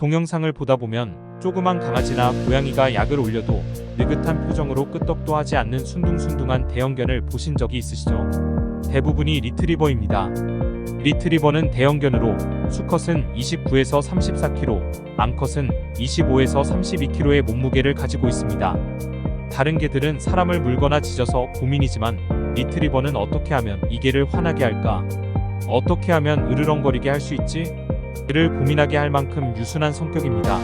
동영상을 보다 보면 조그만 강아지나 고양이가 약을 올려도 느긋한 표정으로 끄떡도 하지 않는 순둥순둥한 대형견을 보신 적이 있으시죠? 대부분이 리트리버입니다. 리트리버는 대형견으로 수컷은 29에서 34kg, 암컷은 25에서 32kg의 몸무게를 가지고 있습니다. 다른 개들은 사람을 물거나 짖어서 고민이지만 리트리버는 어떻게 하면 이 개를 화나게 할까? 어떻게 하면 으르렁거리게 할 수 있지? 를 고민하게 할 만큼 유순한 성격입니다.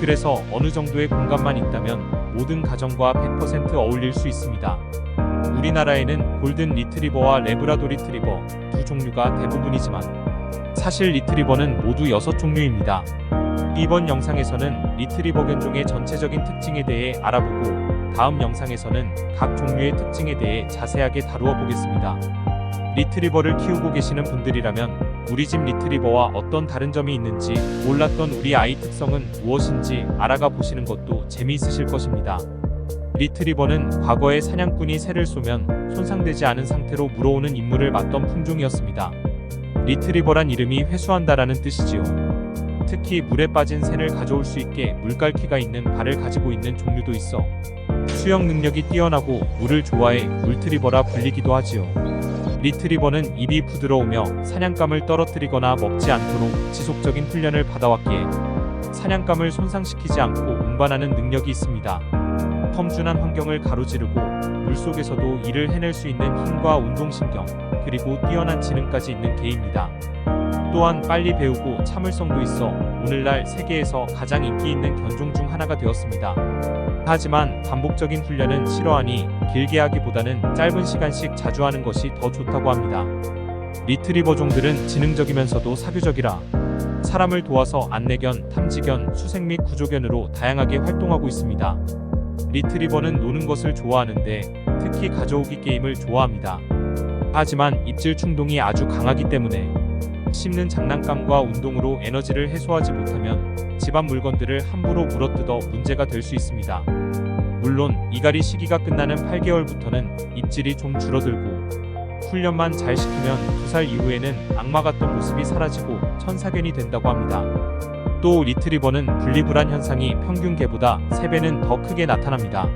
그래서 어느 정도의 공간만 있다면 모든 가정과 100% 어울릴 수 있습니다. 우리나라에는 골든 리트리버와 레브라도 리트리버 두 종류가 대부분이지만 사실 리트리버는 모두 6종류입니다. 이번 영상에서는 리트리버 견종의 전체적인 특징에 대해 알아보고 다음 영상에서는 각 종류의 특징에 대해 자세하게 다루어 보겠습니다. 리트리버를 키우고 계시는 분들이라면 우리 집 리트리버와 어떤 다른 점이 있는지 몰랐던 우리 아이 특성은 무엇인지 알아가 보시는 것도 재미있으실 것입니다. 리트리버는 과거에 사냥꾼이 새를 쏘면 손상되지 않은 상태로 물어오는 임무를 맡던 품종이었습니다. 리트리버란 이름이 회수한다라는 뜻이지요. 특히 물에 빠진 새를 가져올 수 있게 물갈퀴가 있는 발을 가지고 있는 종류도 있어 수영 능력이 뛰어나고 물을 좋아해 물트리버라 불리기도 하지요. 리트리버는 입이 부드러우며 사냥감을 떨어뜨리거나 먹지 않도록 지속적인 훈련을 받아왔기에 사냥감을 손상시키지 않고 운반하는 능력이 있습니다. 험준한 환경을 가로지르고 물속에서도 일을 해낼 수 있는 힘과 운동신경 그리고 뛰어난 지능까지 있는 개입니다. 또한 빨리 배우고 참을성도 있어 오늘날 세계에서 가장 인기 있는 견종 중 하나가 되었습니다. 하지만 반복적인 훈련은 싫어하니 길게 하기보다는 짧은 시간씩 자주 하는 것이 더 좋다고 합니다. 리트리버 종들은 지능적이면서도 사교적이라 사람을 도와서 안내견, 탐지견, 수색 및 구조견으로 다양하게 활동하고 있습니다. 리트리버는 노는 것을 좋아하는데 특히 가져오기 게임을 좋아합니다. 하지만 입질 충동이 아주 강하기 때문에 씹는 장난감과 운동으로 에너지를 해소하지 못하면 집안 물건들을 함부로 물어뜯어 문제가 될 수 있습니다. 물론 이갈이 시기가 끝나는 8개월부터는 입질이 좀 줄어들고 훈련만 잘 시키면 두살 이후에는 악마 같던 모습이 사라지고 천사견이 된다고 합니다. 또 리트리버는 분리불안 현상이 평균 개보다 3배는 더 크게 나타납니다.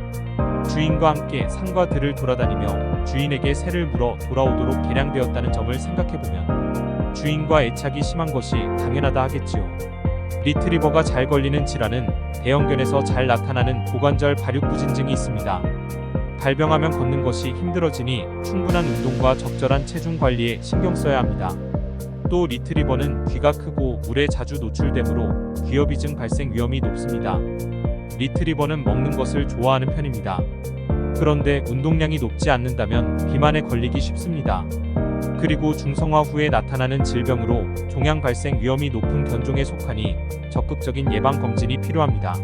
주인과 함께 산과 들을 돌아다니며 주인에게 새를 물어 돌아오도록 개량되었다는 점을 생각해보면 주인과 애착이 심한 것이 당연하다 하겠지요. 리트리버가 잘 걸리는 질환은 대형견에서 잘 나타나는 고관절 발육부진증이 있습니다. 발병하면 걷는 것이 힘들어지니 충분한 운동과 적절한 체중 관리에 신경 써야 합니다. 또 리트리버는 귀가 크고 물에 자주 노출되므로 귀여비증 발생 위험이 높습니다. 리트리버는 먹는 것을 좋아하는 편입니다. 그런데 운동량이 높지 않는다면 비만에 걸리기 쉽습니다. 그리고 중성화 후에 나타나는 질병으로 종양 발생 위험이 높은 견종에 속하니 적극적인 예방 검진이 필요합니다.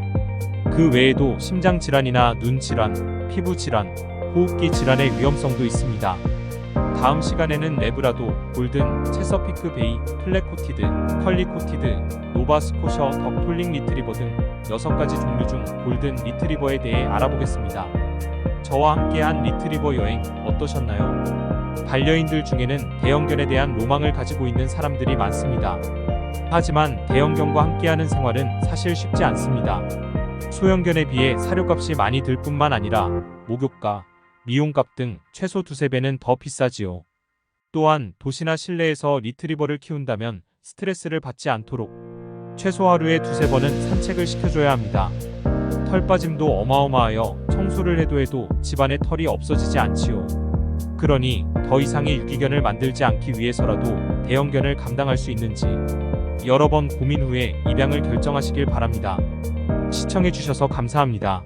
그 외에도 심장 질환이나 눈 질환, 피부 질환, 호흡기 질환의 위험성도 있습니다. 다음 시간에는 레브라도, 골든, 체서피크 베이, 플래코티드, 컬리코티드, 노바 스코셔, 덕톨링 리트리버 등 6가지 종류 중 골든 리트리버에 대해 알아보겠습니다. 저와 함께한 리트리버 여행 어떠셨나요? 반려인들 중에는 대형견에 대한 로망을 가지고 있는 사람들이 많습니다. 하지만 대형견과 함께하는 생활은 사실 쉽지 않습니다. 소형견에 비해 사료값이 많이 들 뿐만 아니라 목욕가, 미용값 등 최소 두세 배는 더 비싸지요. 또한 도시나 실내에서 리트리버를 키운다면 스트레스를 받지 않도록 최소 하루에 두세 번은 산책을 시켜줘야 합니다. 털 빠짐도 어마어마하여 청소를 해도 해도 집안에 털이 없어지지 않지요. 그러니 더 이상의 유기견을 만들지 않기 위해서라도 대형견을 감당할 수 있는지 여러 번 고민 후에 입양을 결정하시길 바랍니다. 시청해주셔서 감사합니다.